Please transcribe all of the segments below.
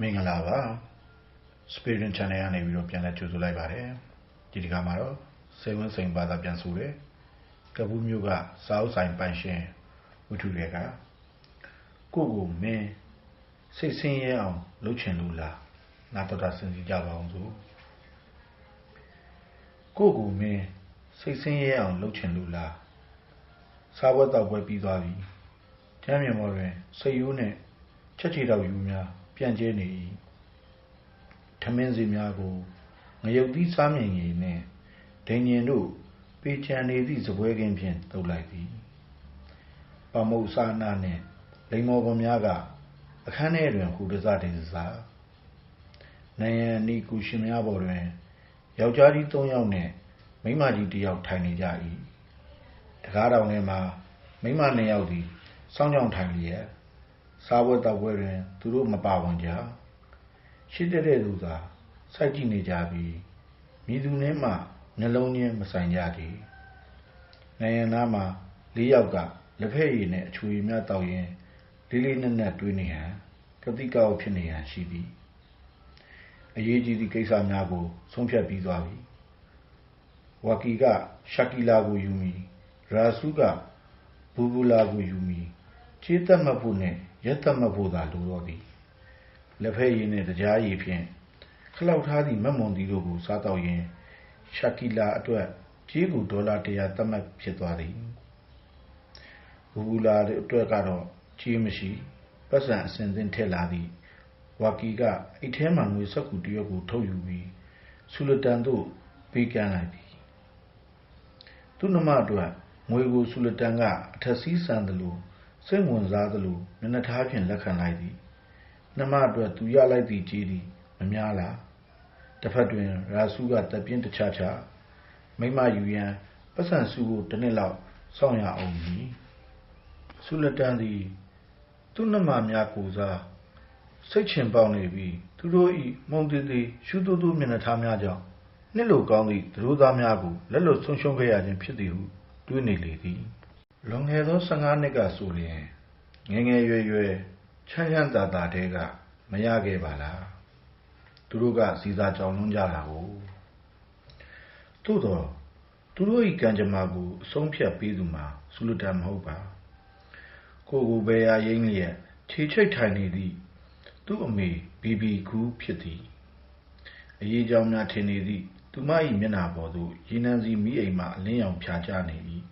မင်္ဂလာပါ Spirit Channel ကနေပြီးတော့ပြန်လည်ကြိုဆိုလိုက်ပါတယ်ဒီဒီကမှာတော့စေဝင်းစိန်ဘာသာပြန်ဆိုတယ်ကပူးမျိုးကစာအုပ်ဆိုင်ပိုင်ရှင်ဝတ္ထုတွေကကိုကိုမင်းစိတ်ဆင်းရဲအောင်လုပ်ချင်လို့လားနာတော်တာစဉ်းစားကြပါအောင်စို့ကိုကိုမင်းစိတ်ဆင်းရဲအောင်လုပ်ချင်လို့လားစားပွဲတောက်ပွဲပြီးသွားပြီကျမ်းမြေမော်တွင်စိတ်ရိုးနဲ့ချက်ချီတော့ယူများ ပြန့်ကျဲနေ၏ထမင်းစီများကိုငရုတ်သီးစားမြင်ရည်နှင့်ဒိန်ညင်တို့ပေချန်နေသည့်စပွဲကင်းဖြင့်တုပ်လိုက်သည်ပမုတ်စာနာနှင့်လိမ္မော်ပေါ်များကအခန်းထဲတွင်ဟူတစတေစစာနိုင်ရန်နီကူရှင်များပေါ်တွင်ယောက်ျားကြီး၃ယောက်နှင့်မိန်းမကြီးတစ်ယောက်ထိုင်နေကြ၏တကားတောင်ထဲမှာမိန်းမ၂ယောက်သည်စောင်းကြောင်ထိုင်လျက် စားပွဲတောက်ပွဲတွင် သူတို့မပါဝင်ကြရှိတဲ့တဲ့သူသာ စိုက်ကြည့်နေကြပြီးမိသူနဲ့မှနှလုံးချင်းမဆိုင်ကြသည်နိုင်ငံသားမှာ၄ယောက်ကလက်ဖက်ရည်နဲ့အချွေများတောက်ရင်လေးလေးနက်နက်တွေးနေဟန်ကတိကောက်ဖြစ်နေဟန်ရှိသည်အရေးကြီးသည့်ကိစ္စများကိုဆုံးဖြတ်ပြီးသွားပြီဝါကီကရှာကီလာကိုယူမီရာဆူကဘူဘူလာကိုယူမီခြေသက်မှတ်ဖို့နဲ့ ရက်သက်မှတ်ဖို့သာလိုတော့သည်လက်ဖက်ရည်နှင့်တရားရည်ဖြင့်ခလောက်ထားသည့်မက်မွန်တီတို့ကိုစားတော့ရင်ရှာကီလာအတွက်ကြီးကူဒေါ်လာ100သတ်မှတ်ဖြစ်သွားသည်ဘူဘူလာအတွက်ကတော့ကြီးမရှိပတ်စံအစင်သင်ထက်လာသည့်ဝါကီကအိတ်ထဲမှငွေစက်ကူတရွက်ကိုထုတ်ယူပြီးဆူလတန်သို့ပေးကမ်းလိုက်သည်သူ့နှမအတွက်ငွေကိုဆူလတန်ကအထက်စီးဆန်သလို စိတ်ဝင်စားသလို မျက်နှာထားဖြင့် လက်ခံလိုက်သည် နှမအတွက် သူရလိုက်သည့်ကြီးသည် မများလားတစ်ဖက်တွင် ရာစုကတပြင်းတခြားခြား မိမယူရန်ပတ်စံစုကိုတစ်နှစ်လောက် စောင့်ရအောင်မည်ဆုလက်တန်းသည် သူ့နှမများကိုစား စိတ်ချင်ပေါက်နေပြီး သူတို့၏မုံသေးသေး ရှုတူတူမျက်နှာထားများကြောင့် နှစ်လိုကောင်းသည့်သူတို့သားများကို လက်လွတ်ဆုံးရှုံးခဲ့ရခြင်းဖြစ်သည်ဟု တွေးနေလေသည် လွန်ခဲ့သော15နှစ်ကဆိုလျင် ငယ်ငယ်ရွယ်ရွယ် ချမ်းချမ်းသာသာတဲက မရခဲ့ပါလား သူတို့ကစီစာကြောင်လွန်းကြတာကို သို့တော့သူတို့၏ကံကြမ္မာကို အဆုံးဖြတ်ပေးသူမှာ ဆူလတန်မဟုတ်ပါ ကိုကို ဘယ်ရာရင်းလျက် ခြေချိတ်ထိုင်နေသည့် သူ့အမေ ဘီဘီကူဖြစ်သည် အရေးကြောင်းများ ထင်နေသည့် သူမ၏မျက်နှာပေါ်သို့ ရေနံစီမိအိမ်မှ အလင်းရောင် ဖြာချနေ၏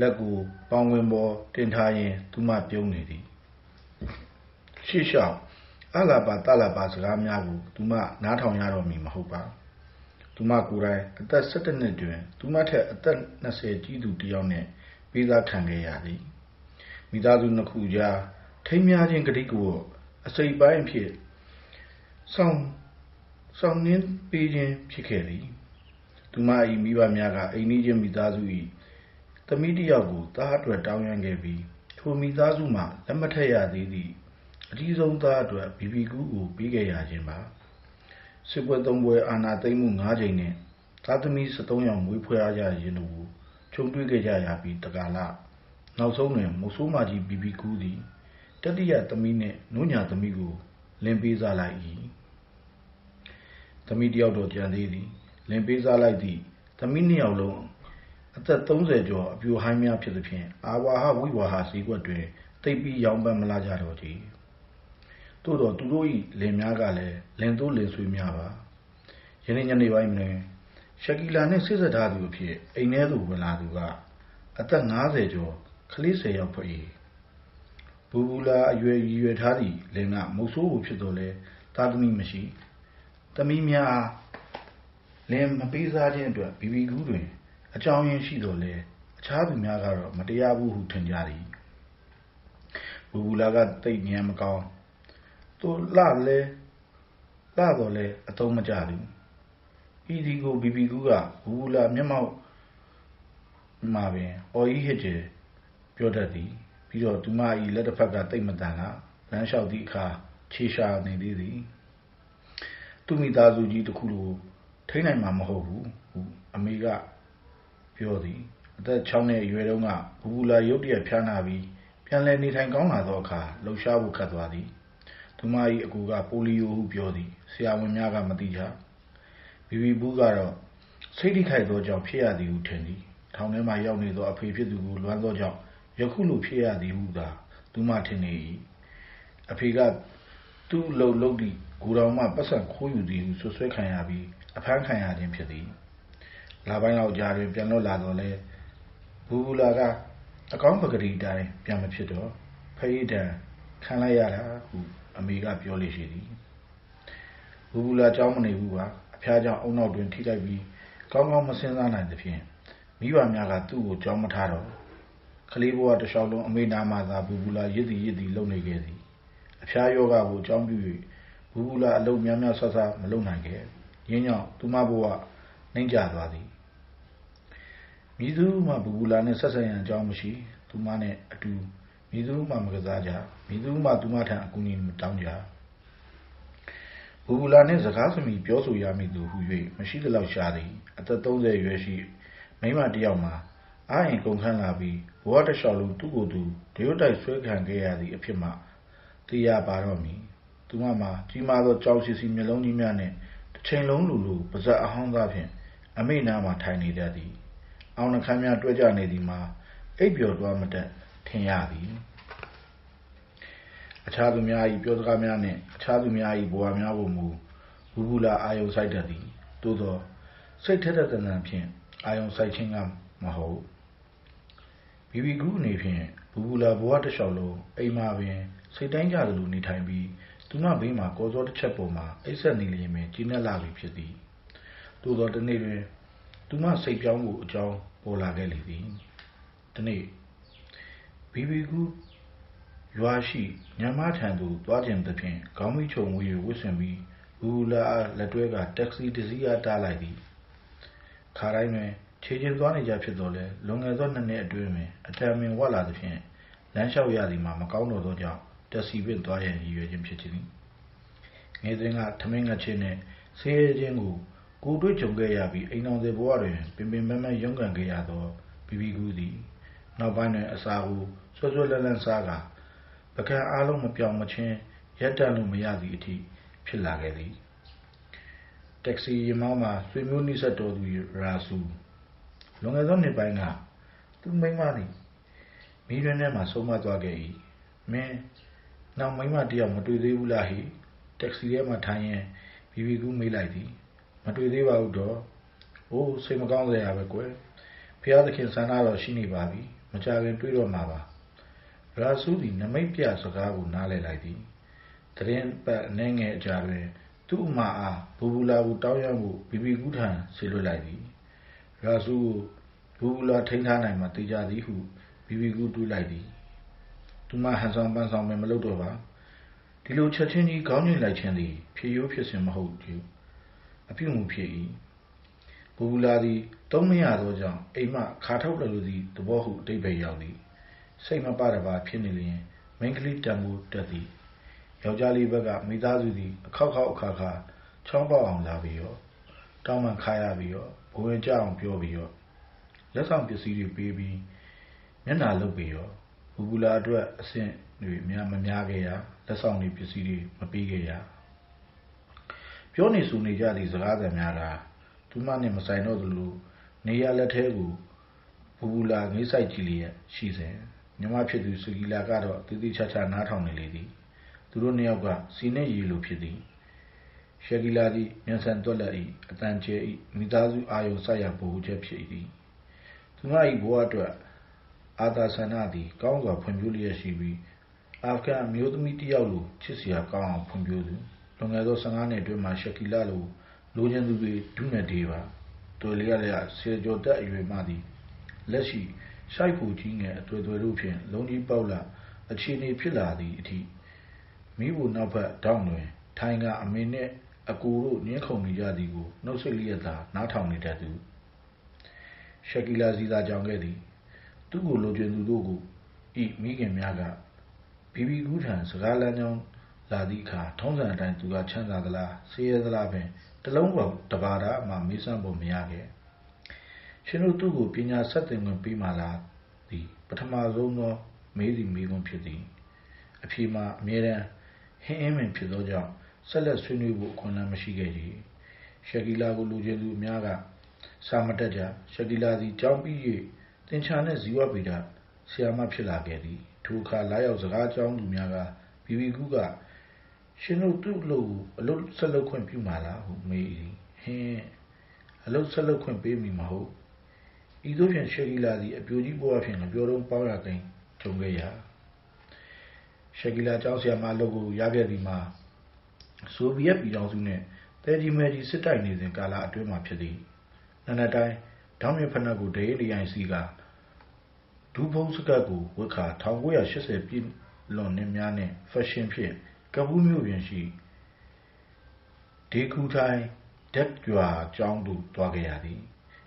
လက်ကိုပေါင်ဝင်ပေါ်တင်ထားရင်သူမပြုံးနေသည် ရှေ့လျှောက် အလာပါတလာပါစကားများကို သူမ နားထောင်ရတော့မည် မဟုတ်ပါ သူမကိုယ်တိုင် အသက်17နှစ်တွင် သူမထက် အသက်20ကြီးသူတစ်ယောက်နှင့် ပေးစားခံခဲ့ရသည် မိသားစုနှစ်ခုကြား ထိမ်းများခြင်းဂတိကိုအစိပ်ပိုင်းဖြစ် ဆောင်ဆောင်နှင်းပေးခြင်း ဖြစ်ခဲ့သည် သူမ၏မိဘများက အိမ်နီးချင်းမိသားစု၏ သမီးတစ်ယောက်ကို သားအတွက် တောင်းရမ်းခဲ့ပြီး ထိုမိသားစုမှ လက်မထက်ရသေးသည့် အကြီးဆုံးသားအတွက် ဘီဘီကူးကို ပေးခဲ့ရခြင်းပါ စစ်ပွဲသုံးပွဲ အာဏာသိမ်းမှု၅ချိန်နဲ့သားသမီး73ယောက် မွေးဖွားရခြင်းတို့ကိုခြုံတွေ့ခဲ့ကြရပြီးတကာလ နောက်ဆုံးတွင်မဆိုးမကြီး ဘီဘီကူးသည် တတိယသမီးနှင့်နုညာသမီးကို လင်ပေးစားလိုက်၏သမီးတယောက်တော့ကြံသေးသည် လင်ပေးစားလိုက်သည့် သမီးနှစ်ယောက်လုံး အသက်30ကျော် အပြိုဟိုင်းများဖြစ်သဖြင့် အာဝါဟ ဝိဝါဟ ဈေးကွက်တွင်တိတ်ပြီးရောင်းပန်းမလာကြတော့ကြည်သို့တော့သူတို့၏လင်များကလည်း လင်သို့လင်ဆွေများပါ ယနေ့ညနေပိုင်းတွင် ရှကီလာနှင့်စစ်စထားသူအဖြစ် အိမ်ထဲသို့ ဝင်လာသူက အသက်50ကျော် ကလေး10ယောက်ဖွဲ့၏ဘူဘူလာအရွယ်ရည်ရွယ်ထားသည့် လင်က မုတ်ဆိုးကိုဖြစ်တော်လဲသားသမီးမရှိ သမီးများ လင်မပေးစားခြင်းအတွက် ဘီဘီကူးတွင် အကြောင်းရင်းရှိတော်လဲအခြားသူများကတော့မတရားဘူးဟုထင်ကြသည်ဘူဘူလာကတိတ်ဉာဏ်မကောင်းသူလှလဲလှတော်လဲအတုံးမကြသည်ဤဒီကိုဘီဘီကူကဘူဘူလာမျက်မှောက်မှာပင်အော်ကြီးဟစ်ကျပြောတတ်သည်ပြီးတော့သူမ၏လက်တစ်ဖက်ကတိတ်မတန်လားလမ်းလျှောက်သည့်အခါခြေရှာနေသေးသည်သူမိသားစုကြီးတစ်ခုလိုထိနိုင်မှာမဟုတ်ဘူးဟုအမေက ပြောသည် အသက်6နှစ်အရွယ်တုန်းကဘူဘူလာ ရုတ်တရက် ဖျားနာပြီး ပြန်လည် နေထိုင်ကောင်းလာသောအခါ လှုပ်ရှားဖို့ခတ်သွားသည် သူမ၏အကူကပိုလီယိုဟု ပြောသည် ဆရာဝန်များက မသိကြ ဘီဘီဘူးကတော့ စိတ်ထိခိုက်သောကြောင့် ဖြစ်ရသည်ဟု ထင်သည် ထောင်ထဲမှရောက်နေသော အဖေဖြစ်သူကို လွမ်းသောကြောင့် ယခုလို ဖြစ်ရသည်ဟုသာ သူမထင်နေ၏အဖေက သူ့လုံလုံသည့်ဂူတော်မှပတ်စံခိုးယူသည်ဟုဆွဆွဲခံရပြီး အဖမ်းခံရခြင်းဖြစ်သည် လာပိုင်းလောက်ကြာတွင် ပြန်လွတ်လာတော့လဲဘူဘူလာက အကောင်းပကတိတိုင်း ပြန်မဖြစ်တော့ဖိဒံခံလိုက်ရတာဟု အမေက ပြောလေရှိသည် ဘူဘူလာကြောင်းမနေဘူးပါ အဖျားကြောင့်အုံနောက်တွင် ထိလိုက်ပြီး ကောင်းကောင်း မစင်စားနိုင်သဖြင့် မိဘများက သူ့ကိုကြောင်းမထားတော့ ကလေးဘဝတစ်လျှောက်လုံး အမေနာမှသာ ဘူဘူလာ ရစ်သည်ရစ်သည် လုပ်နေခဲ့သည် အဖျားယောဂကို အကြောင်းပြု၍ဘူဘူလာ အလုံးများများဆဆမလုပ်နိုင်ခဲ့ရင်းကြောင့် သူမဘဝနှိမ့်ကျသွားသည် မိသူမှဘူဘူလာနဲ့ ဆက်ဆံရန်အကြောင်းမရှိ သူမနဲ့ အတူမိသူမှ မကစားကြမိသူမှ သူမထံ အကူအညီ မတောင်းကြဘူဘူလာနှင့် စကားစမီ ပြောဆိုရမည်သူဟု၍မရှိသလောက်ရှာသည်အသက်30ရွယ်ရှိ မိမတယောက်မှာ အာရင်ကုန်ခန်းလာပြီး ဘဝတစ်လျှောက်လုံး သူ့ကိုယ်သူဒရုတိုက် ဆွဲခံခဲ့ရသည့် အဖြစ်မှသိရပါတော့မည် သူမမှာ ကြီးမားသော ကြောက်စီစီမျက်လုံးကြီးများနဲ့တစ်ချိန်လုံးလူလူပါဇက်အဟောင်းသားဖြင့် အမိနာမှာ ထိုင်နေတတ်သည် အောင်နှခမ်းများတွဲကြနေသည်မှာအိပ်ပျော်သွားမတတ်ထင်ရသည်အခြားသူများ၏ပြောစကားများနှင့်အခြားသူများ၏ဘဝများကိုမူဘူးဘူးလာအာယုံဆိုင်တတ်သည်သို့သောစိတ်ထက်တဲ့တဏ္ဍဖြင့်အာယုံဆိုင်ခြင်းကမဟုတ်ဘီဘီကူအနေဖြင့်ဘူးဘူးလာဘဝတစ်လျှောက်လုံးအိမ်မှာပင်စိတ်တိုင်းကြသလိုနေထိုင်ပြီးသူမဘေးမှာကောစောတစ်ချက်ပေါ်မှာအိပ်ဆက်နေလျင်ပင်ကျဉ်းလာပြီဖြစ်သည်သို့သောတနေ့တွင် သူမစိတ်ပြောင်းမှုအကြောင်းပေါ်လာခဲ့လေသည်ဒီနေ့ဘီဘီကူရွာရှိညမထံသို့သွားခြင်းသဖြင့်ခေါင်းမိချုံဝေးဝှစ်ဆင်ပြီးဘူလာလက်တွဲကတက္ကစီတစ်စီးအားတားလိုက်သည်ခါတိုင်းတွင်ခြေချင်းသွားနေကြဖြစ်တော်လဲလွန်ငယ်သောနှစ်နှစ်အတွင်းတွင်အတံမင်ဝတ်လာသဖြင့်လမ်းလျှောက်ရသည်မှာမကောင်းတော့သောကြောင့်တက်စီပင့်သွားရန်ရည်ရွယ်ခြင်းဖြစ်ခြင်းငယ်စဉ်ကထမင်းငတ်ခြင်းနှင့်ဆေးရဲခြင်းကို ကိုတွေ့ကြုံခဲ့ရပြီး အိမ်တော်တဲ့ဘဝတွင် ပင်ပင်မမရုန်းကန်ခဲ့ရသော ဘီဘီကူသည် နောက်ပိုင်းတွင် အစာကိုဆွဆွလန်းလန်းစားကာပကံအားလုံး မပြောင်းမချင်းရက်တန့်လို့မရသည့်အထိ ဖြစ်လာခဲ့သည် တက္ကစီရင်မောင်းမှာ ဆွေမျိုးနှိဆက်တော်သူ ရာဆူ လွန်ခဲ့သောနှစ်ပိုင်းက သူမိန်းမသည်မိရင်းထဲမှာ ဆုံးမသွားခဲ့၏မင်း နောက်မိန်းမတယောက် မတွေ့သေးဘူးလားဟိတက္ကစီထဲမှာထိုင်ရင်ဘီဘီကူမေးလိုက်သည် မတွေ့သေးပါဘူးတော့။အိုးစိတ်မကောင်းစရာပဲကွယ်။ဖျားသခင်ဆန္ဒတော်ရှိနေပါပြီ။မကြခင်တွေးတော့မှာပါ။ရာဆူသည်နမိတ်ပြစကားကိုနားလည်လိုက်သည်။တရင်ပတ်အနေငယ်အကြာတွင်သူ့အမအားဘူဘူလာကိုတောင်းရမှုဘီဘီကူးထံဆေလွှတ်လိုက်သည်။ရာဆူကိုဘူဘူလာထိန်းထားနိုင်မှတေးကြသည်ဟုဘီဘီကူးတွေးလိုက်သည်။သူမဟန်ဆောင်ပန်းဆောင်မလုပ်တော့ပါ။ဒီလိုချက်ချင်းကြီးခေါင်းညှိလိုက်ခြင်းသည်ဖြစ်ရိုးဖြစ်စဉ်မဟုတ်ဘူး။ အပြုမူဖြစ်၏ဘူဘူလာသည်သုံးမရသောကြောင့်အိမ်မှခါထုတ်လိုသည့်သဘောဟုအတိတ်ပဲရောက်သည်စိတ်မပတပါဖြစ်နေလျင်မိန်းကလေးတံမိုးတက်သည်ယောက်ျားလေးဘက်ကမိသားစုသည်အခောက်ခောက်အခါခါချောင်းပေါက်အောင်လာပြီးရောတောင်းမှခါရပြီးရောဘဝင်ကြအောင်ပြောပြီးရောလက်ဆောင်ပစ္စည်းတွေပေးပြီးမျက်နှာလုတ်ပြီးရောဘူဘူလာအတွက်အဆင့်တွေများမများခဲ့ရလက်ဆောင်တွေပစ္စည်းတွေမပေးခဲ့ရ ပြောနေဆိုနေကြသည့် စကားသံများကသူမနှင့် မဆိုင်တော့သလို နေရလက်ထဲကိုဘူဘူလာငိမ့်ဆိုင်ကြည့်လျက်ရှိစဉ် ညီမဖြစ်သူစုကီလာကတော့တည်တည်ချာချာ နားထောင်နေလေသည် သူတို့နှစ်ယောက်ကစီနဲ့ရီလိုဖြစ်သည် ရှက်ကီလာသည် မြန်ဆန်တွက်လက်၏အတန်ကျဲ၏မိသားစုအာယုံဆက်ရပို့ချက်ဖြစ်သည် သူမ၏ဘဝအတွက် အာသာဆန္ဒသည် ကောင်းစွာ ဖွံ့ဖြိုးလျက်ရှိပြီး အာဖဂန်အမျိုးသမီးတစ်ယောက်လို ချစ်စရာကောင်းအောင် ဖွံ့ဖြိုးသူ လွန်ခဲ့သော15နှစ်အတွင်းမှာ ရှက်ကီလာလို လိုချင်သူတွေဒုနဲ့ဒေးပါတော်လျက်လျက် ဆယ်ကျော်တက်အရွယ်မှသည် လက်ရှိ ရှိုက်ကိုကြီးငယ်အတွေ့အတွေ့တို့ဖြင့် လုံးကြီးပေါက်လာအခြေအနေဖြစ်လာသည့်အထိမိဖို့နောက်ဘက်တောင်းတွင် ထိုင်ကအမေနှင့် အကူတို့ညှင်းခုန်နေကြသည်ကို နှုတ်ဆက်လျက်သာ နားထောင်နေတတ်သူ ရှက်ကီလာစီသာ ကြောင်ခဲ့သည် သူ့ကို လိုချင်သူတို့ကိုဤမိခင်များက ဘီဘီကူးထံ စကားလမ်းကြောင်း လာသည့်အခါ ထုံးစံအတိုင်း သူက ချမ်းသာသလား ဆင်းရဲသလားပင်တလုံးပေါ်တပါတာမှ မေးစမ်းဖို့မရခဲ့ ရှင်တို့သူ့ကို ပညာဆက်သင်ခွင့်ပေးမှလားသည် ပထမဆုံးသော မေးသည်မေးခွန်းဖြစ်သည် အဖြေမှာ အမြဲတမ်း ဟင်းအင်းပင်ဖြစ်သောကြောင့် ဆက်လက်ဆွေးနွေးဖို့ အခွင့်အလမ်းမရှိခဲ့ကြ။ရှက်ကီလာကိုလူကျင်သူအများက စာမတက်ကြ။ရှက်ကီလာသည် ကျောင်းပြီး၍သင်္ချာနှင့် ဇီဝဗေဒ ဆရာမ ဖြစ်လာခဲ့သည်။ထိုအခါ လာရောက်စကားကျောင်းသူများက ဘီဘီကူးက ရှင်တို့သူ့အလုပ်ကိုအလုပ်ဆက်လုပ်ခွင့်ပြုမှာလားဟုမေးသည်။ဟင်းအလုပ်ဆက်လုပ်ခွင့်ပေးမည်မဟုတ်။ဤသို့ဖြင့်ရှက်ကီလာသည်အပြိုကြီးဘဝဖြင့်ငပြောတုံးပေါင်းရသိမ်းကြုံခဲ့ရာရှက်ကီလာကျောင်းဆရာမအလုပ်ကိုရခဲ့သည်မှာဆိုဗီယက်ပြည်ထောင်စုနှင့်တဲကြီးမဲကြီးစစ်တိုက်နေစဉ်ကာလအတွင်းမှာဖြစ်သည်နနက်တိုင်းဒေါင်းမြဖနက်ကိုဒေးဒီအိုင်စီကဒူးဖုံးစကတ်ကိုဝတ်ခါ1980ပြည့်လွန်နှစ်များနှင့်ဖက်ရှင်ဖြင့် ကပူးမြို့ပြင်ရှိ ဒေကူထိုင်ဒက်ကျွာကျောင်းသို့တွားခဲ့ရသည်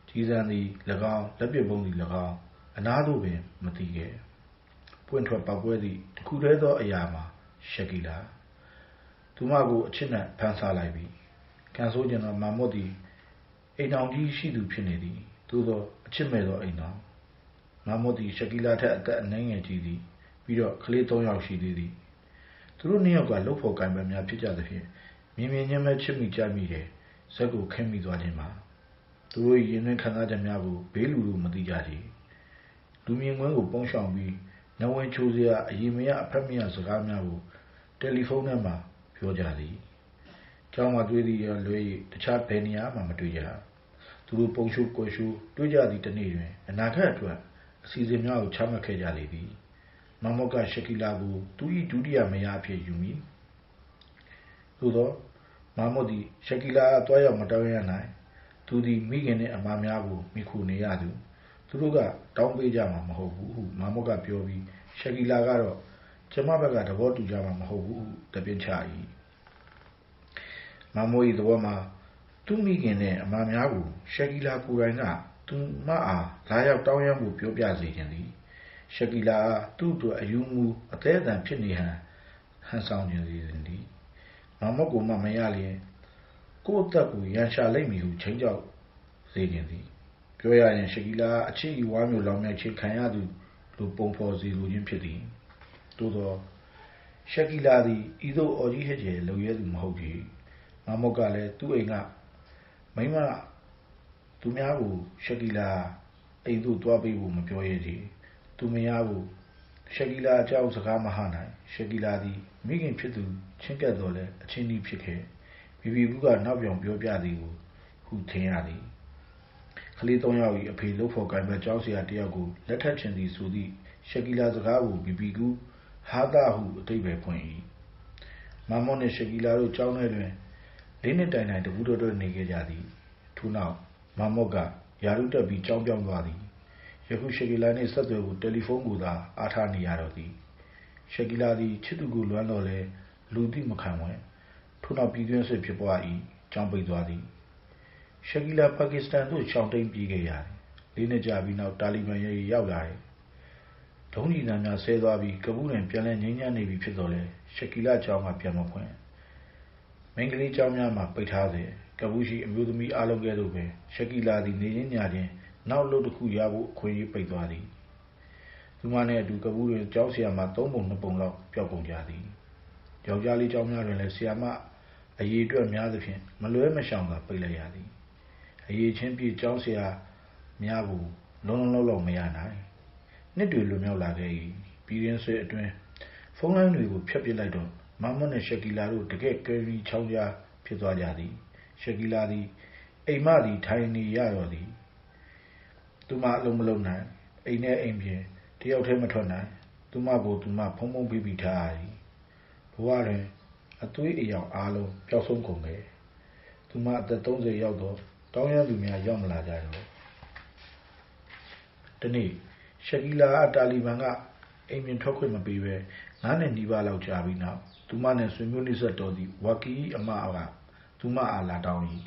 ကြီးစံသည်၎င်း လက်ပစ်ပုံးသည်၎င်း အနားသို့ပင်မတည်ခဲ့ ပွင့်ထွက်ပောက်ပွဲသည့်တခုတည်းသောအရာမှာ ရှက်ကီလာ သူမကို အချစ်နဲ့ဖန်ဆားလိုက်ပြီကန်ဆိုးကျင်သော မာမွတ်သည် အိမ်တော်ကြီးရှိသူ ဖြစ်နေသည် သို့သောအချစ်မဲ့သော အိမ်တော်မာမွတ်သည် ရှက်ကီလာထက် အသက်အနှဲငယ်ကြီးသည် ပြီးတော့ ကလေး၃ယောက် ရှိသေးသည် သူတို့နှစ်ယောက်ကလှုပ်ဖို့ကံပဲများဖြစ်ကြသဖြင့်မြင်မြင်ချင်းပဲချစ်မိကြမိတယ်ဇက်ကိုခင်းမိသွားခြင်းမှာသူတို့ရင်သွင်းခံစားချက်များကိုဘေးလူလူမသိကြကြလူမြင်ကွင်းကိုပုံရှောင်ပြီးနဝင်ချိုးစရာအရင်မရအဖက်မရစကားများကိုတယ်လီဖုန်းထဲမှာပြောကြသည်ကျောင်းမှာတွေ့သည်ရလွဲ၍တခြားဘယ်နေရာမှမတွေ့ကြသူတို့ပုံရှုကွယ်ရှုတွေ့ကြသည့်တနေ့တွင်အနာဂတ်အတွက်အစီအစဉ်များကိုချမှတ်ခဲ့ကြလေသည် မမော့ကရှက်ကီလာကို သူ၏ဒုတိယမယားအဖြစ်ယူမိသို့သောမမော့သည် ရှက်ကီလာတွားရောက်မတောင်းရနိုင် သူသည် မိခင်နှင့်အမများကိုမိခုနေရသူ သူတို့က တောင်းပေးကြမှာ မဟုတ်ဘူးဟုမမော့ကပြောပြီး ရှက်ကီလာကတော့ ကျမဘက်က သဘောတူကြမှာ မဟုတ်ဘူးဟုတပြင်းချ၏မမိုး၏သဘောမှာ သူ့မိခင်နဲ့အမများကို ရှက်ကီလာကိုယ်တိုင်က သူမအား လာရောက်တောင်းရမှုပြောပြစေခြင်းသည် ရှက်ကီလာသူ့အတွက်အယူမူအသေးအတန်ဖြစ်နေဟန်ဟန်ဆောင်ခြင်းစီစဉ်သည်မမကိုမမရလျင်ကိုယ့်အသက်ကိုရန်ရှာလိုက်မည်ဟုချိန်ကြောက်စေခြင်းသည်ပြောရရင်ရှက်ကီလာအချစ်ဤဝါမျိုးလောင်မြချေခံရသူလူပုံဖော်စီလိုခြင်းဖြစ်သည်သို့သောရှက်ကီလာသည်ဤသို့အော်ကြီးဟစ်ကျယ်လုံရဲသူမဟုတ်ကြမမော့ကလည်းသူ့အိမ်ကမိမသူများကိုရှက်ကီလာအိမ်သို့တွားပေးဖို့မပြောရသေး သူမရဘူးရှက်ကီလာအကြောင်းစကားမဟနိုင်ရှက်ကီလာသည်မိခင်ဖြစ်သူချင်းကပ်တော်လဲအချင်းကြီးဖြစ်ခဲ့ဘီဘီဘူးကနောက်ပြောင်ပြောပြသည်ကိုဟုထင်ရသည်ကလေး၃ယောက်၏အဖေလှုပ်ဖို့ကံပဲကြောက်စရာတယောက်ကိုလက်ထပ်ချင်သည်ဆိုသည့်ရှက်ကီလာစကားကိုဘီဘီကူဟာတာဟုအတိတ်ပဲဖွင့်၏မမောနှင့်ရှက်ကီလာတို့ကြောင်းထဲတွင်လေးနှစ်တိုင်တိုင်တပူတော်တော်နေခဲ့ကြသည်ထို့နောက်မမော့ကယာရုတက်ပြီးကြောင်းပြောင်းသွားသည် ယခု ရှက်ကီလာနှင့် ဆက်သွယ်ဖို့ တယ်လီဖုန်းကိုသာ အားထားနေရတော့သည် ရှက်ကီလာသည် ချစ်သူကို လွမ်းတော့လဲလူသိမခံဝင်ထို့နောက် ပြည်တွင်းစစ်ဖြစ်ပွား၏ကြောင်းပိတ်သွားသည် ရှက်ကီလာ ပါကစ္စတန်သို့ ရှောင်တိန်ပြေးခဲ့ရတယ် လေးနှစ်ကြာပြီးနောက် တာလီဘန်ရေးရောက်လာတယ် ဒုံးကြီးတန်းများဆဲသွားပြီးကပူးတွင် ပြန်လည် ငြိမ်းချမ်းနေပြီဖြစ်တော်လဲရှက်ကီလာကျောင်းက ပြန်မဖွင့်မင်္ဂလိကျောင်းများမှာ ပိတ်ထားစေကပူးရှိ အမျိုးသမီးအလုံးကဲ့သို့ပင် ရှက်ကီလာသည် နေရင်းညခြင်း နောက်လို့တစ်ခုရဖို့ အခွင့်အရေးပိတ်သွားသည် သူမနှင့်အတူကပူးတွင် ကျောင်းဆရာမ၃ပုံ၂ပုံလောက် ပျောက်ကုန်ကြသည် ယောက်ျားလေးကျောင်းများတွင်လည်း ဆရာမအရေးအတွက်များသဖြင့် မလွဲမရှောင်သာ ပိတ်လိုက်ရသည် အရေးချင်းပြည့် ကျောင်းဆရာများကို လုံးလုံးလုံးလုံးမရနိုင် နှစ်တွေ လွန်မြောက်လာခဲ့၏ပြည်ရင်းဆွေအတွင်း ဖုန်းလိုင်းတွေကိုဖျက်ပစ်လိုက်တော့မမတ်နဲ့ရှက်ကီလာတို့ တကယ်ကယ်ရီချောင်းကြား ဖြစ်သွားကြသည် ရှက်ကီလာသည် အိမ်မသည် ထိုင်နေရတော်သည် သူမအလုံးမလုံးနိုင်အိမ်နဲ့အိမ်ပြင်တယောက်တည်းမထွက်နိုင်သူမကိုသူမဖုံဖုံပြီးပြီးထားသည်ဘဝတွင်အသွေးအယောင်အားလုံးပျောက်ဆုံးကုန်ခဲ့သူမအသက်30ရောက်တော့တောင်းရသူများရောက်မလာကြတော့ဒီနေ့ရှက်ကီလာအတာလီဘန်ကအိမ်ပြင်ထွက်ခွင့်မပေးပဲငါးနှစ်နီးပါးလောက်ကြာပြီးနောက်သူမနဲ့ဆွေမျိုးနှိဆက်တော်သည့်ဝါကီအမကသူမအားလာတောင်း၏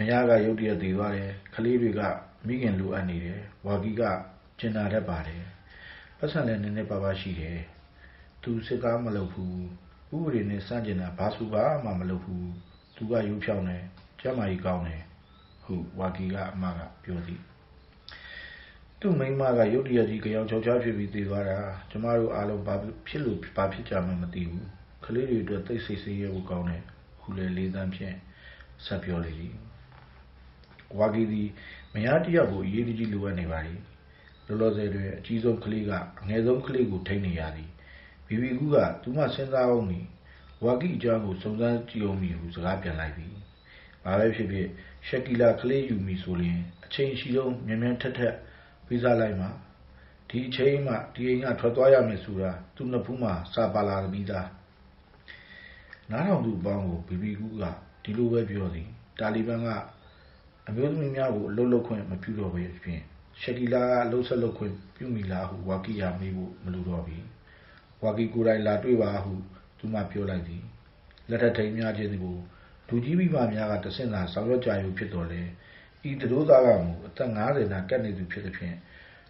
မယားကရုတ်တရက်တည်သွားတယ်ကလေးတွေကမိခင်လိုအပ်နေတယ်ဝါကီကကျင်နာတတ်ပါတယ်ပတ်စံလည်းနည်းနည်းပါးပါးရှိတယ်သူစစ်ကားမလုပ်ဘူးဥပဒေနဲ့စန့်ကျင်တာဘာစုပါမှမလုပ်ဘူးသူကယူဖြောင်းတယ်ကျမကြီးကောင်းတယ်ဟုဝါကီကအမကပြောသည်သူ့မိန်းမကရုတ်တရက်ကြီးကြောင်ချောက်ချားဖြစ်ပြီးသေသွားတာကျမတို့အားလုံးဘာဖြစ်လို့ဘာဖြစ်ကြမှမသိဘူးကလေးတွေအတွက်သိစိတ်ဆေးရဲဖို့ကောင်းတယ်ခုလေလေးသန်းဖြင့်ဆက်ပြောလေသည် ဝါဂီသည်မယားတယောက်ကိုအရေးကြီးလိုအပ်နေပါသည်လောလောဆယ်တွင်အကြီးဆုံးကလေးကအငယ်ဆုံးကလေးကိုထိန်းနေရသည်ဘီဘီကူကသူမှစဉ်းစားအောင်မီဝါဂီအကြောင်းကိုစုံစမ်းကြည့်အောင်မီဟုစကားပြန်လိုက်သည်ဘာပဲဖြစ်ဖြစ်ရှက်ကီလာကလေးယူမီဆိုရင်အချိန်ရှိဆုံးမြန်မြန်ထက်ထက်ပေးစားလိုက်မှာဒီအချိန်မှဒီအိမ်ကထွက်သွားရမယ်ဆိုတာသူ့နှစ်ဖူးမှာစာပါလာပြီးသားနားထောင်သူအပေါင်းကိုဘီဘီကူကဒီလိုပဲပြောသည်တာလီဘန်က အမျိုးသမီးများကိုအလုတ်လုတ်ခွင့်မပြုတော့ဘဲဖြင့်ရှက်ကီလာကအလုတ်ဆက်လုတ်ခွင့်ပြုမိလားဟုဝါကီယာမေးဖို့မလိုတော့ပြီဝါကီကိုယ်တိုင်လာတွေ့ပါဟုသူမှပြောလိုက်သည်လက်ထက်ထိန်များခြင်းကိုလူကြီးမိဘများကတဆင့်သာဆောင်ရွက်ကြရုံဖြစ်တော်လဲဤတတို့သားကမူအသက်50နာကတ်နေသူဖြစ်သည်ဖြင့်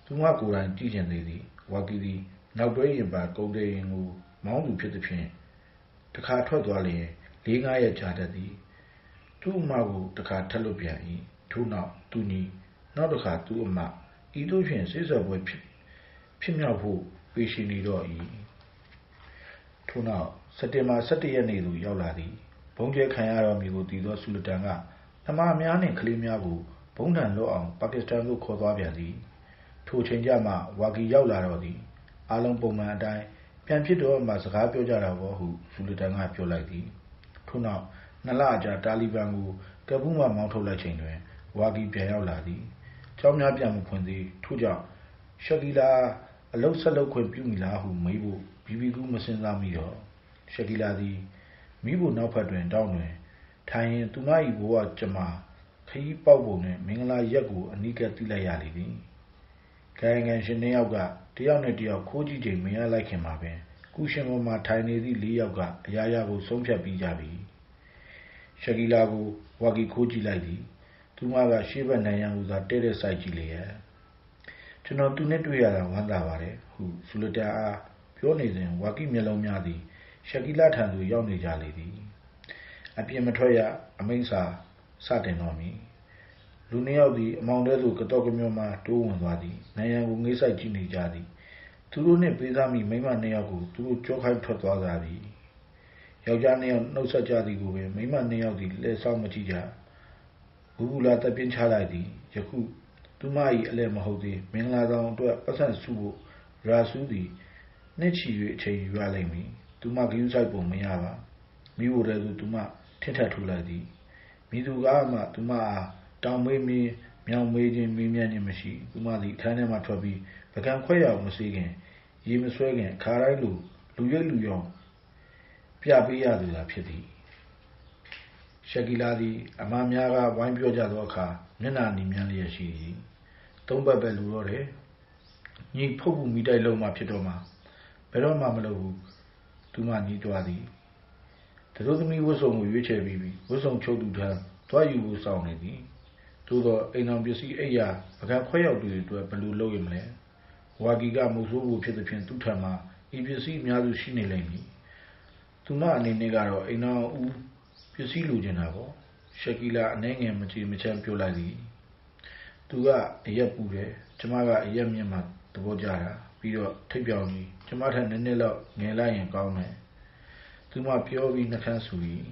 သူမကိုယ်တိုင်ကြည့်ကျင်သေးသည်ဝါကီသည်နောက်တွဲရင်ပါကုန်းတဲ့ရင်ကိုမောင်းသူဖြစ်သည်ဖြင့်တခါထွက်သွားလျင်၄၅ရက်ကြာတတ်သည် သူ့အမကိုတခါထက်လွတ်ပြန်၏ထို့နောက်သူညီနောက်တခါသူ့အမဤသို့ဖြင့်စိတ်ဆော်ပွဲဖြစ်ဖြစ်မြောက်ဖို့ပေရှိနေတော့၏ထို့နောက်စက်တင်ဘာ17ရက်နေ့သို့ရောက်လာသည်ဘုံကျဲခံရတော်မူကိုတည်သောဆူလတန်ကသမားများနှင့်ကလေးများကိုဘုံထံလွတ်အောင်ပါကစ္စတန်သို့ခေါ်သွားပြန်သည်ထိုချိန်ကျမှဝါကီရောက်လာတော့သည်အားလုံးပုံမှန်အတိုင်းပြန်ဖြစ်တော့မှစကားပြောကြတာပေါ့ဟုဆူလတန်ကပြောလိုက်သည်ထို့နောက် နှစ်လကြာ တာလီဘန်ကိုကပူးမှ မောင်းထုတ်လိုက်ချိန်တွင် ဝါကီ ပြန်ရောက်လာသည် ကျောင်းများ ပြန်မဖွင့်သေး ထို့ကြောင့်ရှက်ကီလာအလုတ်ဆက်လုတ်ခွင့် ပြုမိလားဟု မေးဖို့ ဘီဘီကူမစင်စားမိတော့ရှက်ကီလာသည်မိဖို့နောက်ဖက်တွင်တောင်းတွင် ထိုင်ရင်သူမ၏ဘဝကျမခရီးပေါက်ပုံနှင့် မင်္ဂလာရက်ကို အနိကသိလိုက်ရလေသည်။ခိုင်ငံရှင်နှစ်ယောက်ကတယောက်နဲ့တယောက် ခိုးကြည့်ချိန် မရလိုက်ခင်မှာပင်ကုရှင်ပေါ်မှာ ထိုင်နေသည့် လေးယောက်က အရာရာကို ဆုံးဖြတ်ပြီးကြပြီ။ ရှက်ကီလာကိုဝါကီခိုးကြည့်လိုက်သည်။သူမကရှေ့ဘက်နိုင်ရန်ကိုသာတဲ့တဲ့စိုက်ကြည့်လေရဲ့။ကျွန်တော်သူနဲ့တွေ့ရတာဝမ်းသာပါတယ်ဟုဆူလတာအားပြောနေစဉ်ဝါကီမျက်လုံးများသည်ရှက်ကီလာထံသို့ရောက်နေကြလေသည်အပြင်မထွက်ရအမိန့်စာစတင်တော်မူလူနှစ်ယောက်သည်အမောင်တဲသို့ကတော့ကမျိုးမှတိုးဝင်သွားသည်နိုင်ရန်ကိုငေးဆိုင်ကြည့်နေကြသည်သူတို့နှင့်ပေးစားမိမိမနှစ်ယောက်ကိုသူတို့ကြောခိုင်းထွက်သွားကြသည် ယောက်ျားနှစ်ယောက်နှုတ်ဆက်ကြသည်ကိုပင်မိမနှစ်ယောက်သည်လက်ဆောင်မကြည့်ကြဘူးဘူးလာတပ်ပြင်းချလိုက်သည်ယခုသူမ၏အလဲမဟုတ်သေးမင်္ဂလာဆောင်အတွက်ပတ်စံစုဖို့ရာဆူးသည်နှစ်ချီ၍အချိန်ယူရလိမ့်မည်သူမဂယုဆိုင်ပုံမရပါမိဖို့တည်းသူသူမထစ်ထပ်ထူလိုက်သည်မိသူကမှသူမအားတောင်မေးမင်းမြောင်မေးခြင်းမေးမြန်းခြင်းမရှိသူမသည်ထမ်းထဲမှထွက်ပြီးပကံခွဲရအောင်မစေးခင်ရေမဆွဲခင်ခါတိုင်းလူလူရွက်လူရောင် ပြပေးရသူသာဖြစ်သည်ရှက်ကီလာသည် အမများကဝိုင်းပြောကြသောအခါမျက်နှာနီမြန်းလျက်ရှိသည်သုံးဘက်ပဲလူတော့တယ်ညီဖုတ်ဘူးမိတိုက်လုံးမှဖြစ်တော့မှဘယ်တော့မှမလုပ်ဘူးသူမညီးသွားသည်သူတို့သမီးဝတ်စုံကိုရွေးချယ်ပြီးပြီးဝတ်စုံချုပ်သူထမ်းသွားယူဖို့စောင့်နေသည်သို့သောအိမ်တော်ပစ္စည်းအိယာပကံခွဲရောက်သူတွေအတွက်ဘယ်လိုလုပ်ရမလဲဝါဂီကမုတ်ဆိုးဖို့ဖြစ်သဖြင့်သူ့ထံမှာဤပစ္စည်းအများစုရှိနေလိမ့်မည် သူမအနေနဲ့ကတော့အိမ်တော်ဦးပစ္စည်းလိုချင်တာပေါ့ရှက်ကီလာအနေငယ်မချေမချမ်းပြောလိုက်သည်သူကအရက်ပူတယ်ကျမကအရက်မြင့်မှသဘောကျတာပြီးတော့ထိပ်ပြောင်ကြီးကျမထက်နည်းနည်းလောက်ငယ်လိုက်ရင်ကောင်းတယ်သူမပြောပြီးနှခမ်းဆူ၏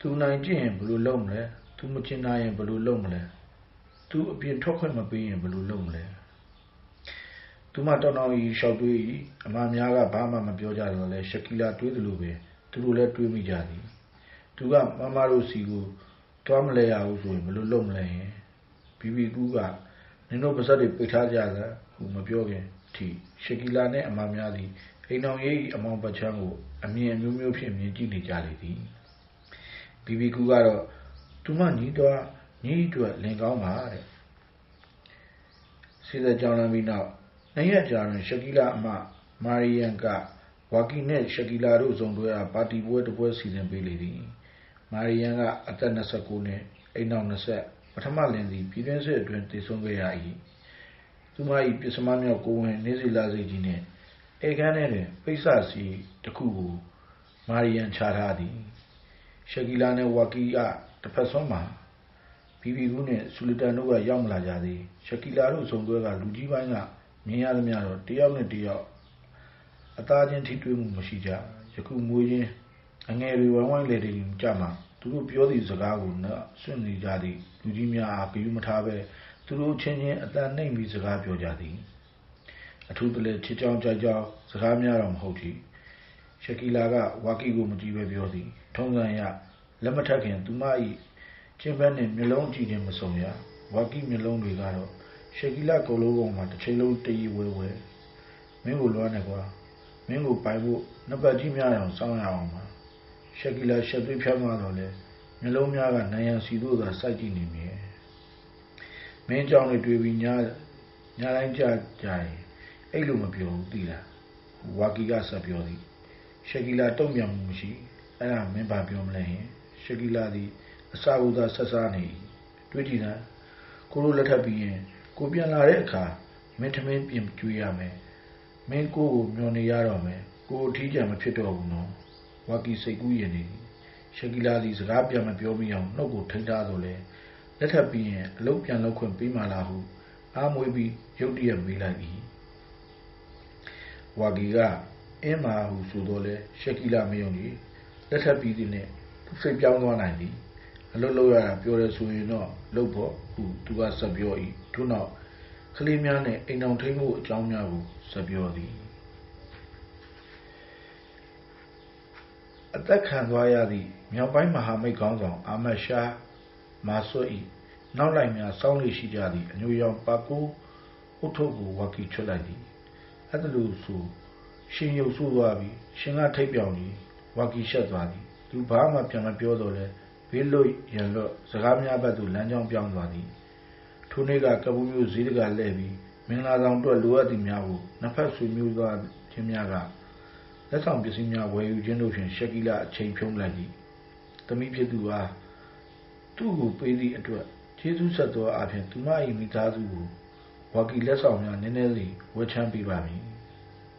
သူနိုင်ကြည့်ရင်ဘယ်လိုလုပ်မလဲသူမကျင်နိုင်ရင်ဘယ်လိုလုပ်မလဲသူအပြင်ထွက်ခွင့်မပေးရင်ဘယ်လိုလုပ်မလဲ သူမတောင်းတောင်းကြီးရှောက်တွေး၏အမများကဘာမှမပြောကြတော့လဲရှက်ကီလာတွေးသလိုပဲသူတို့လည်းတွေးမိကြသည်သူကမမတို့စီကိုတွားမလဲရဘူးဆိုရင်ဘယ်လိုလုပ်မလဲဟင်ဘီဘီကူကနင်တို့ပါဇက်တွေပိတ်ထားကြတာဟူမပြောခင်ထိရှက်ကီလာနဲ့အမများသည်အိမ်တော်ရေးအမောင်ပချမ်းကိုအမြင်အမျိုးမျိုးဖြင့်မြင်ကြည့်နေကြလေသည်ဘီဘီကူကတော့သူမညီးတော့ညီးအတွက်လင်ကောင်းပါတဲ့စေတဲ့ကြောင်းလမ်းပြီးနောက် နှစ်ရက်ကြာတွင် ရှက်ကီလာအမ မာရီယန်က ဝါကီနဲ့ရှက်ကီလာတို့စုံတွဲအား ပါတီပွဲတစ်ပွဲ စီစဉ်ပေးလေသည် မာရီယန်က အသက် 29 နှစ် အိမ်နောက်20ပထမလင်သည် ပြည်တွင်းစစ်အတွင်းတည်ဆုံးခဲ့ရ၏သူမ၏ပစ္စမမြောက် ကိုဝင်နေစီလာစိတ်ကြီးနှင့်ဧကန်းထဲတွင် ပိဿစီတစ်ခုကို မာရီယန် ချထားသည် ရှက်ကီလာနှင့် ဝါကီက တစ်ဖက်ဆုံးမှာ ဘီဘီဘီကူးနဲ့ဆူလီတန်တို့က ရောက်မလာကြသေး ရှကီလာတို့ဆုံတွဲက လူကြီးပိုင်းက မြင်ရသမျှတော့တယောက်နဲ့တယောက်အသားချင်းထိတွေ့မှုမရှိကြယခုမွေးချင်းအငယ်တွေဝိုင်းဝိုင်းလေတွေကြမှာသူတို့ပြောသည့်စကားကိုနော်ဆွင့်နေကြသည့်လူကြီးများအားဂရုမထားပဲသူတို့ချင်းချင်းအတန်နှိမ့်ပြီးစကားပြောကြသည်အထူးတလဲချစ်ကြောင်ကြိုက်ကြောင်စကားများတော့မဟုတ်ကြည့်ရှကီလာကဝါကီကိုမကြည့်ပဲပြောသည် ထုံးစံရလက်မထက်ခင်သူမ၏ချင်းဘက်နဲ့မျိုးလုံးကြည့်ခြင်းမစုံရဝါကီမျိုးလုံးတွေကတော့ ရှကီလာကိုလိုပုံမှာတစ်ချိန်လုံးတည်ဝဲဝဲမင်းကိုလွှမ်းနေကွာမင်းကိုပိုင်ဖို့နှစ်ပတ်ကြီးများအောင်စောင်းရအောင်ပါရှက်ကီလာရှက်သွေးဖြောင်းသွားတော့လေမျိုးလုံးများကနိုင်ရန်စီတို့သာစိုက်ကြည့်နေမြဲမင်းကြောင့်တွေတွေ့ပြီးညညတိုင်းကြကြရင်အဲ့လိုမပြောဘူးသိလားဝါကီကဆက်ပြောသည်ရှက်ကီလာတုံ့ပြန်မှုမရှိအဲ့ဒါမင်းဘာပြောမလဲဟင်ရှက်ကီလာသည်အစာဥသာဆက်စားနေတွေးကြည့်တာကိုလိုလက်ထပ်ပြီးရင် ကိုပြန်လာတဲ့အခါမင်းထမင်းပြင်ကျွေးရမယ်မင်းကိုကိုမျောနေရတော့မယ်ကိုအထီးကျန်မဖြစ်တော့ဘူးနော်ဝါကီစိတ်ကူးရင်နေရှက်ကီလာသည်စကားပြန်မပြောမိအောင်နှုတ်ကိုထိန်းထားတော့လေလက်ထပ်ပြီးရင်အလုပ်ပြန်လုပ်ခွင့်ပေးမှလားဟုအားမွေးပြီးရုတ်တရက်မေးလိုက်၏ဝါကီကအင်းမာဟုဆိုတော့လေရှက်ကီလာမယုံကြီးလက်ထပ်ပြီးသည်နဲ့သူစိတ်ပြောင်းသွားနိုင်သည်အလုပ်လုပ်ရတာပြောရဲဆိုရင်တော့လုပ်ဖို့ဟုသူကဆက်ပြော၏ထို့နောက်ကလေးများနဲ့အိမ်အောင်ထိန်းမှုအကြောင်းများကိုဆက်ပြောသည်အသက်ခံသွားရသည့်မြောက်ပိုင်းမဟာမိတ်ကောင်းဆောင်အာမတ်ရှားမာဆွတ်၏နောက်လိုက်များစောင်းလေရှိကြသည့်အညိုရောင်ပါကိုအုတ်ထုတ်ကိုဝါကီချွတ်လိုက်သည်အဲ့ဒါလို့ဆိုရှင်ရုပ်ဆိုးသွားပြီရှင်ကထိတ်ပြောင်ကြီးဝါကီရှက်သွားသည်သူဘာမှပြန်မပြောတော့လဲဘေးလွတ်ရန်လွတ်စကားများဘက်သို့လမ်းကြောင်းပြောင်းသွားသည် ထိုနေ့ကကပူးမျိုးဈေးတကလှည့်ပြီးမင်္ဂလာဆောင်အတွက်လိုအပ်သည်များကိုနှစ်ဖက်ဆွေမျိုးသွားခြင်းများကလက်ဆောင်ပစ္စည်းများဝယ်ယူခြင်းတို့ဖြင့်ရှက်ကီလာအချိန်ဖြုံးလိုက်သည်သမီးဖြစ်သူအားသူ့ကိုပေးသည့်အတွက်ကျေးဇူးဆက်သောအဖြစ်သူမ၏မိသားစုကိုဝါကီလက်ဆောင်များနည်းနည်းစီဝယ်ချမ်းပေးပါမည်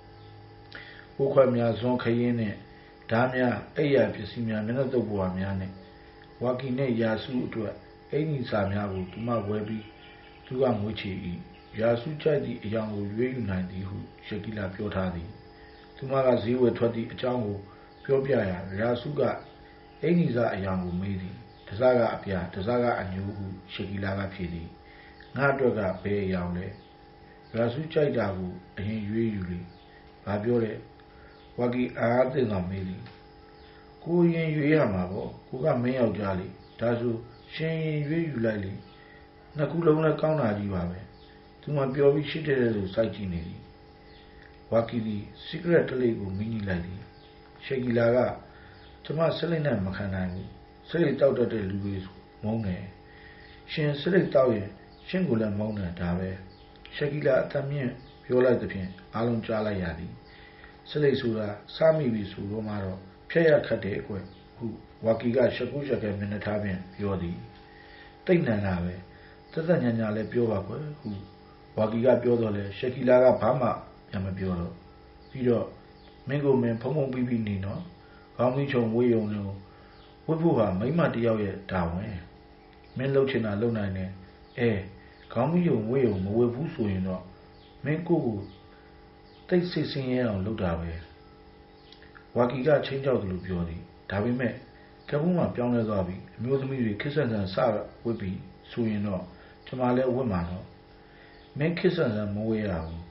။ကိုခွက်များဇွန်ခရင်နှင့်ဓားများအိပ်ရပစ္စည်းများမျက်နှာတုပ်ပွားများနှင့်ဝါကီနှင့်ယာစုအတွက်အိမ်ကြီးစာများကိုသူမဝယ်ပြီး သူကငွေချေ၏ယာစုကြိုက်သည့်အယောင်ကိုရွေးယူနိုင်သည်ဟုရှက်ကီလာပြောထားသည်သူမကဈေးဝယ်ထွက်သည့်အကြောင်းကိုပြောပြရာယာစုကအင်ကြီးစားအယောင်ကိုမေးသည်တစားကအပြာတစားကအညိုဟုရှက်ကီလာကဖြေသည်ငါအတွက်ကဘယ်အယောင်လဲယာစုကြိုက်တာကိုအရင်ရွေးယူလေဘာပြောလဲဝါကီအားသိတော်မေးသည်ကိုရင်ရွေးရမှာပေါ့ကိုကမင်းယောက်ျားလေဒါဆိုရှင်ရင်ရွေးယူလိုက်လေ နှစ်ခုလုံးလည်းကောင်းတာကြီးပါပဲသူမှပြောပြီးရှိတဲ့လိုစိုက်ကြည့်နေသည်ဝါကီဒီ secret တလေးကိုမင်းကြီးလိုက်သည်ရှက်ကီလာကကျမဆက်လက်နဲ့မခံနိုင်ဘူးဆက်လက်တောက်တတ်တဲ့လူတွေမုန်းတယ်ရှင်ဆက်လက်တောက်ရင်ရှင်ကိုလည်းမုန်းတယ်ဒါပဲရှက်ကီလာအတမြင့်ပြောလိုက်တဲ့ဖြင့်အားလုံးကြားလိုက်ရသည်ဆက်လက်ဆိုတာစားမိပြီဆိုတော့မှတော့ဖျက်ရခတ်တယ်အကွယ်ဟုဝါကီကရှက်ကူးရှက်ကဲမျက်နှာထားဖြင့်ပြောသည်တိတ်နန်လာပဲ သက်သက်ညာညာလည်းပြောပါကွယ်ဟုဝါကီကပြောတော့လေရှက်ကီလာကဘာမှပြန်မပြောတော့ပြီးတော့မင်းကိုမင်းဖုံဖုံပြီးပြီးနေတော့ခေါင်းမီးချုံဝေးယုံလို့ဝတ်ဖို့ဟာမိမတယောက်ရဲ့တာဝန်မင်းလှုပ်ချင်တာလုပ်နိုင်တယ်အဲခေါင်းမီးယုံဝေးယုံမဝတ်ဘူးဆိုရင်တော့မင်းကိုကိုတိတ်ဆိတ်ဆင်းရဲအောင်လုပ်တာပဲဝါကီကချင်းကြောက်တယ်လို့ပြောသည်ဒါပေမဲ့ကပူးမှာပြောင်းလဲသွားပြီအမျိုးသမီးတွေခစ်ဆန်ဆန်စဝတ်ပြီးဆိုရင်တော့ ကျွန်မလည်းဝတ်မှာတော့မင်းခစ်ဆန်ဆန်မဝေးရဘူး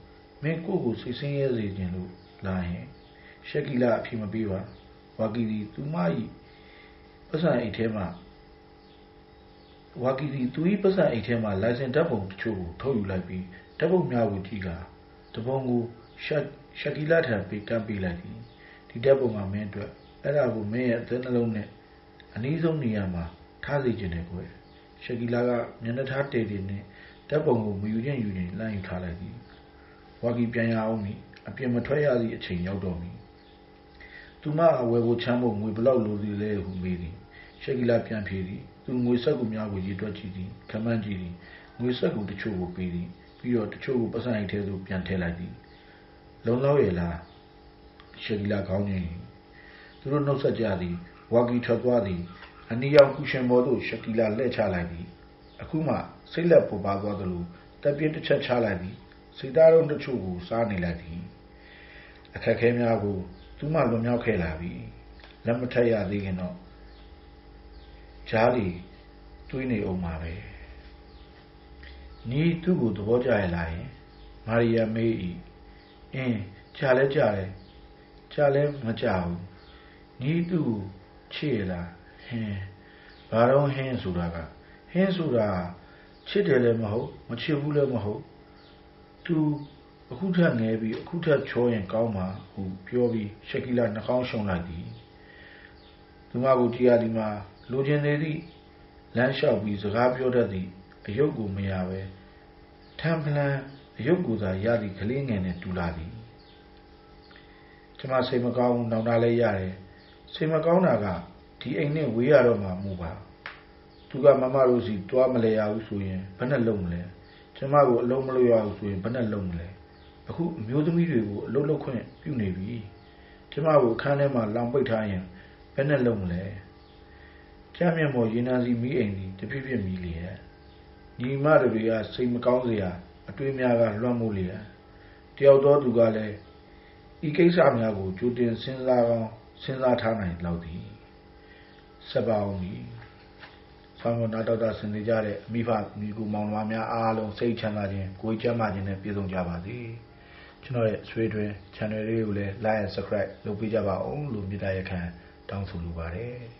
မင်းကိုကိုစိတ်ဆင်းရဲစေခြင်းလို့လာရင်ရှက်ကီလာအဖြစ်မပေးပါဝါကီဒီသူမဤပတ်စံအိတ်ထဲမှာဝါကီဒီသူဤပတ်စံအိတ်ထဲမှာလိုင်စင်ဓာတ်ပုံတချို့ကိုထုတ်ယူလိုက်ပြီးဓာတ်ပုံများကိုကြည့်ကတပုံကိုရှက်ရှက်ကီလာထံပေးကမ်းပေးလိုက်သည်ဒီဓာတ်ပုံကမင်းအတွက်အဲ့ဒါကိုမင်းရဲ့အသက်နှလုံးနဲ့အနည်းဆုံးနေရာမှာထားစေခြင်းနဲ့ကိုယ် ရှက်ကီလာကမျက်နှာထားတေတေနဲ့ဓာတ်ပုံကိုမယူခြင်းယူခြင်းလမ်းယူထားလိုက်သည်ဝါကီပြန်ရအောင်မည်အပြင်မထွက်ရသည့်အချိန်ရောက်တော့မည်သူမအဝယ်ကိုချမ်းဖို့ငွေဘလောက်လိုသည်လဲဟုမေးသည်ရှက်ကီလာပြန်ဖြေသည်သူငွေဆက်ကူများကိုရေတွက်ကြည့်သည်ခမန်းကြည့်သည်ငွေဆက်ကူတချို့ကိုပေးသည်ပြီးတော့တချို့ကိုပတ်စံအိတ်ထဲသို့ပြန်ထည့်လိုက်သည်လုံလောက်ရဲ့လားရှက်ကီလာခေါင်းကြီးသူတို့နှုတ်ဆက်ကြသည်ဝါကီထွက်သွားသည် အနီရောက်ကူရှင်ဘော်သို့ ရှက်ကီလာလှည့်ချလိုက်သည်အခုမှ စိတ်လက်ပေါ်ပါသွားသလိုတက်ပြင်းတစ်ချက်ချလိုက်သည်စိတ်သားလုံးတချို့ကို စားနေလိုက်သည်အခက်ခဲများကို သူမှ လွန်မြောက်ခဲ့လာပြီ လက်မထက်ရသေးခင်တော့ဂျားလီတွေးနေအောင်ပါပဲ နီး သူ့ကို သဘောကျရလားယင် မာရီယာမေးဤအင်းကြာလဲကြာတယ်ကြာလဲမကြာဘူး နီး သူ့ကို ချစ်ရလား ဟင်းဘာတော့ဟင်းဆိုတာကဟင်းဆိုတာချစ်တယ်လည်းမဟုတ်မချစ်ဘူးလည်းမဟုတ်သူအခုထက်ငယ်ပြီးအခုထက်ချောရင်ကောင်းမှာဟုပြောပြီးရှက်ကီလာနှာခေါင်းရှုံလိုက်သည်သူမကိုကြည်ရသည်မှာလိုချင်သေးသည့်လမ်းလျှောက်ပြီးစကားပြောတတ်သည့်အယုတ်ကိုမရပဲထမ်းပလန်အယုတ်ကိုသာရသည့်ကလေးငယ်နဲ့တူလာသည်ကျမစိတ်မကောင်းဘူးနောင်တလည်းရတယ်စိတ်မကောင်းတာက ဒီအိမ်နဲ့ဝေးရတော့မှမူပါသူကမမတို့စီတွားမလဲရဘူးဆိုရင်ဘယ်နဲ့လုံမလဲကျမကိုအလုံးမလို့ရဘူးဆိုရင်ဘယ်နဲ့လုံမလဲအခုအမျိုးသမီးတွေကိုအလုံးလုံးခွင့်ပြုနေပြီကျမကိုအခန်းထဲမှာလောင်ပိတ်ထားရင်ဘယ်နဲ့လုံမလဲကျမ်းမြတ်မော်ရေနံစီမိအိမ်ဒီတပြည့်ပြည့်မိလေရဲ့ညီမတွေကစိတ်မကောင်းစရာအတွေးများကလွှမ်းမိုးလေရဲ့တယောက်တော့သူကလည်းဤကိစ္စများကိုကြိုတင်စဉ်းစားကောင်းစဉ်းစားထားနိုင်လောက်သည် ဆက်ပါအောင်ပြီဆောင်းမနာတော်တာဆင်နေကြတဲ့အမိဖမိကူမောင်နှမများအားလုံးစိတ်ချမ်းသာခြင်းကိုယ်ကျန်းမာခြင်းနဲ့ပြည့်စုံကြပါစေကျွန်တော်ရဲ့ဆွေးတွင် channel လေးကိုလည်း like and subscribe လုပ်ပေးကြပါအောင်လို့မြစ်တာရက်ခံတောင်းဆိုလိုပါတယ်